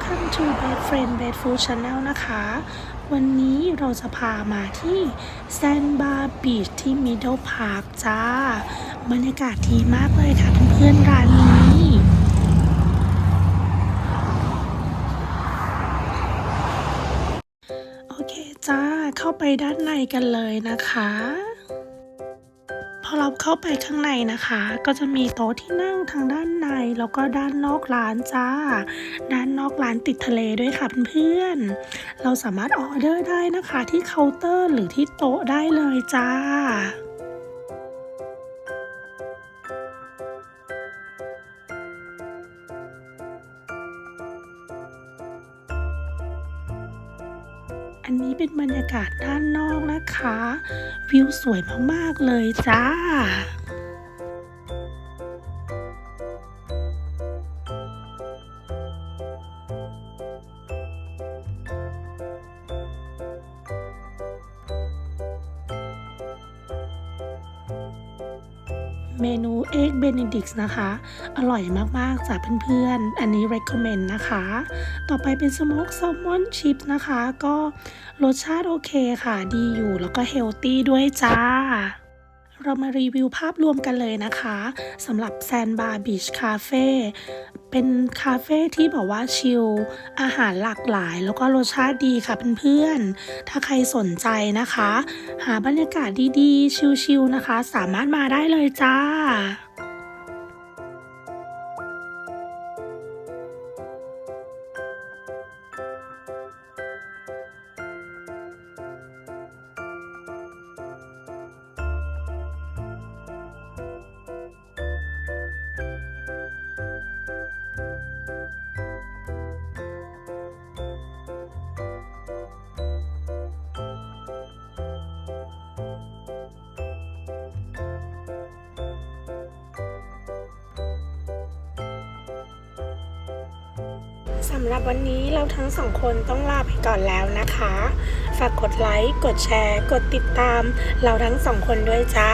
Welcome to Bad Friend Bad Food Channel นะคะ วันนี้เราจะพามาที่ Sandbar Beach ที่ Middle Park จ้า บรรยากาศดีมากเลยค่ะเพื่อนๆร้านนี้โอเคจ้าเข้าไปด้านในกันเลยนะคะ เราเข้าไปข้างในนะคะ ก็จะมีโต๊ะที่นั่งทางด้านใน แล้วก็ด้านนอกร้านจ้า ด้านนอกร้านติดทะเลด้วยค่ะเพื่อนๆเราสามารถออเดอร์ได้นะคะ ที่เคาน์เตอร์หรือที่โต๊ะได้เลยจ้า อันนี้เป็นบรรยากาศด้านนอกนะคะ วิวสวยมาก ๆ เลยจ้า เมนูเอ็กเบนดิกส์นะคะ อร่อยมากๆจากเพื่อนๆ อันนี้ recommend นะคะ ต่อไปเป็นสโมกแซลมอนชิพนะคะ ก็รสชาติโอเคค่ะ ดีอยู่แล้วก็เฮลตี้ด้วยจ้า เรามารีวิวภาพรวมกันเลยนะคะสำหรับแซนบาร์บีชคาเฟ่เป็นคาเฟ่ที่บอกว่าชิล อาหารหลากหลาย แล้วก็รสชาติดีค่ะเพื่อนๆ ถ้าใครสนใจนะคะ หาบรรยากาศดีๆ ชิลๆนะคะ สามารถมาได้เลยจ้า สำหรับวันนี้เราทั้งสองคนต้องลาไปก่อนแล้วนะคะ ฝากกดไลค์ กดแชร์ กดติดตาม เราทั้งสองคนด้วยจ้า